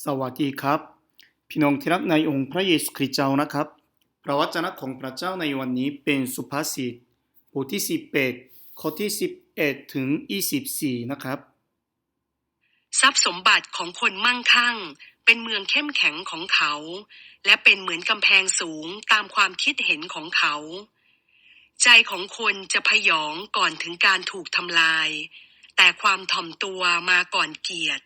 สวัสดีครับ พี่น้องที่รักในองค์พระเยซูคริสต์เจ้านะครับ พระวจนะของพระเจ้าในวันนี้เป็นสุภาษิตบทที่11ข้อที่ 11 ถึง 24 นะครับ ทรัพย์สมบัติของคนมั่งคั่ง เป็นเมืองเข้มแข็งของเขา และเป็นเหมือนกำแพงสูงตามความคิดเห็นของเขา ใจของคนจะพยองก่อนถึงการถูกทำลาย แต่ความถ่อมตัวมาก่อนเกียรติ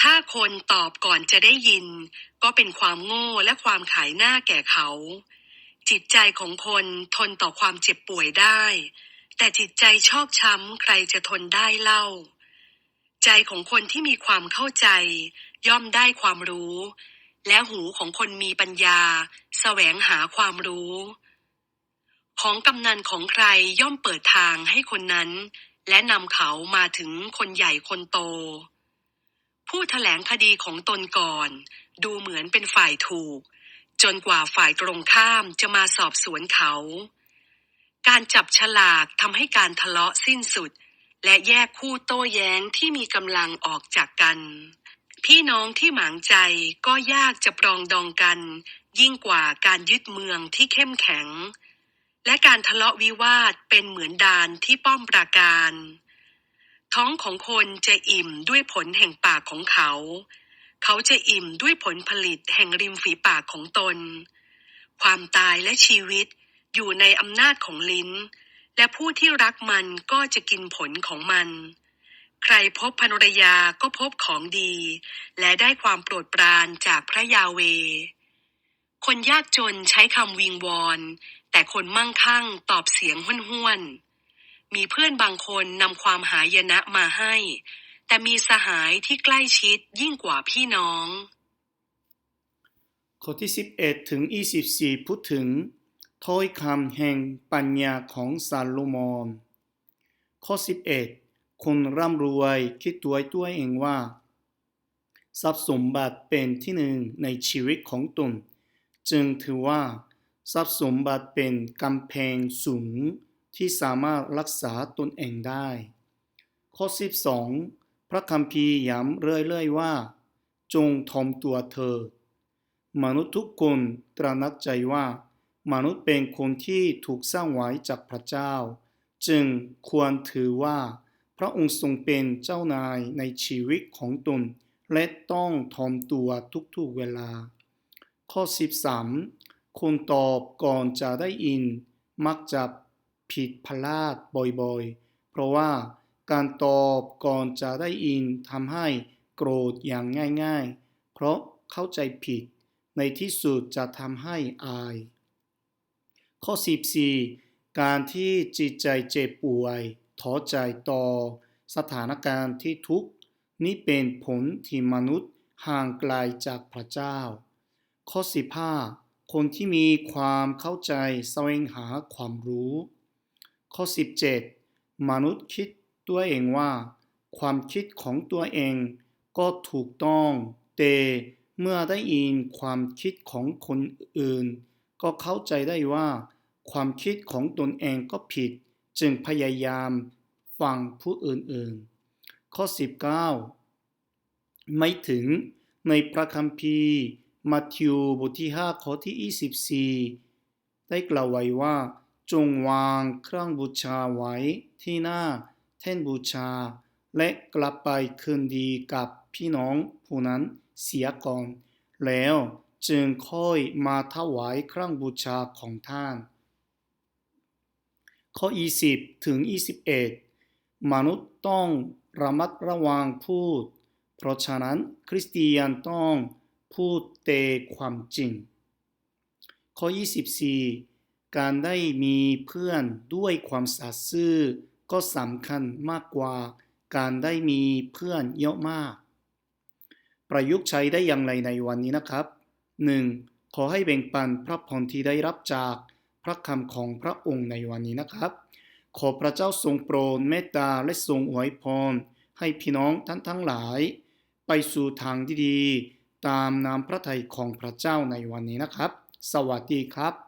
ถ้าคนตอบก่อนจะได้ยิน ก็เป็นความโง่และความขายหน้าแก่เขา จิตใจของคนทนต่อความเจ็บป่วยได้ แต่จิตใจชอกช้ำใครจะทนได้เล่า ใจของคนที่มีความเข้าใจ ย่อมได้ความรู้ และหูของคนมีปัญญา แสวงหาความรู้ ของกำนันของใครย่อมเปิดทางให้คนนั้น และนำเขามาถึงคนใหญ่คนโต ผู้แถลงคดีของตนก่อน ดูเหมือนเป็นฝ่ายถูก จนกว่าฝ่ายตรงข้ามจะมาสอบสวนเขา การจับฉลากทำให้การทะเลาะสิ้นสุด และแยกคู่โต้แย้งที่มีกำลังออกจากกัน พี่น้องที่หมางใจก็ยากจะปรองดองกัน ยิ่งกว่าการยึดเมืองที่เข้มแข็ง และการทะเลาะวิวาทเป็นเหมือนดานที่ป้อมปราการ ท้องของคนจะอิ่มด้วยผลแห่งปากของเขา เขาจะอิ่มด้วยผลผลิตแห่งริมฝีปากของตน ความตายและชีวิตอยู่ในอำนาจของลิ้น และผู้ที่รักมันก็จะกินผลของมัน ใครพบภรรยาก็พบของดี และได้ความโปรดปรานจากพระยาเว คนยากจนใช้คำวิงวอน แต่คนมั่งคั่งตอบเสียงห้วนๆ มีเพื่อนบางคนนำความหายนะมาให้ แต่มีสหายที่ใกล้ชิดยิ่งกว่าพี่น้อง ข้อที่ 11 ถึง 24 พูดถึงถ้อยคำแห่งปัญญาของซาโลมอน ข้อ 11 คนร่ำรวยคิดตัวตัวเองว่า ทรัพย์สมบัติเป็นที่หนึ่งในชีวิตของตน จึงถือว่า ทรัพย์สมบัติเป็นกำแพงสูง ที่สามารถรักษาตนเองได้ ข้อ 12 พระคัมภีร์ย้ำเรื่อยๆว่า จงทอมตัวเธอ มนุษย์ทุกคนตระหนักใจว่า มนุษย์เป็นคนที่ถูกสร้างไว้จากพระเจ้า จึงควรถือว่า พระองค์ทรงเป็นเจ้านายในชีวิตของตน และต้องทอมตัวทุกๆเวลา ข้อ 13 คนตอบก่อนจะได้ยินมักจะ ผิดพลาดบ่อยๆ เพราะว่าการตอบก่อนจะได้ยินทำให้โกรธอย่างง่ายๆ เพราะเข้าใจผิด ในที่สุดจะทำให้อาย ข้อ 14 การที่จิตใจเจ็บป่วยท้อใจต่อ สถานการณ์ที่ทุกข์นี่เป็นผลที่มนุษย์ห่างไกลจากพระเจ้า ข้อ 15 คนที่มีความเข้าใจแสวงหาความรู้ ข้อ 17 มนุษย์คิดตัวเองว่า ความคิดของตัวเองก็ถูกต้อง แต่เมื่อได้ยินความคิดของคนอื่น ก็เข้าใจได้ว่า ความคิดของตนเองก็ผิด จึงพยายามฟังผู้อื่นๆ ข้อ 19 ไม่ถึงในพระคัมภีร์มัทธิวบทที่ 5 ข้อที่ 24 ได้กล่าวไว้ว่า จงวางเครื่องบูชาไว้ที่หน้าแท่นบูชา และกลับไปคืนดีกับพี่น้องผู้นั้นเสียก่อน แล้วจึงค่อยมาถวายเครื่องบูชาของท่าน ข้อ 20 ถึง 21 มนุษย์ต้องระมัดระวังพูด เพราะฉะนั้นคริสเตียนต้องพูดแต่ความจริง ข้อ 24 การได้มีเพื่อนด้วยความสัตย์ซื่อก็สำคัญมากกว่า การได้มีเพื่อนเยอะมาก ประยุกต์ใช้ได้อย่างไรในวันนี้นะครับ 1. ขอให้แบ่งปันพระพรที่ได้รับจากพระคำของพระองค์ในวันนี้นะครับ ขอพระเจ้าทรงโปรดเมตตาและทรงอวยพรให้พี่น้องท่านทั้งหลาย ไปสู่ทางที่ดี ตามนามพระทัยของพระเจ้าในวันนี้นะครับ สวัสดีครับ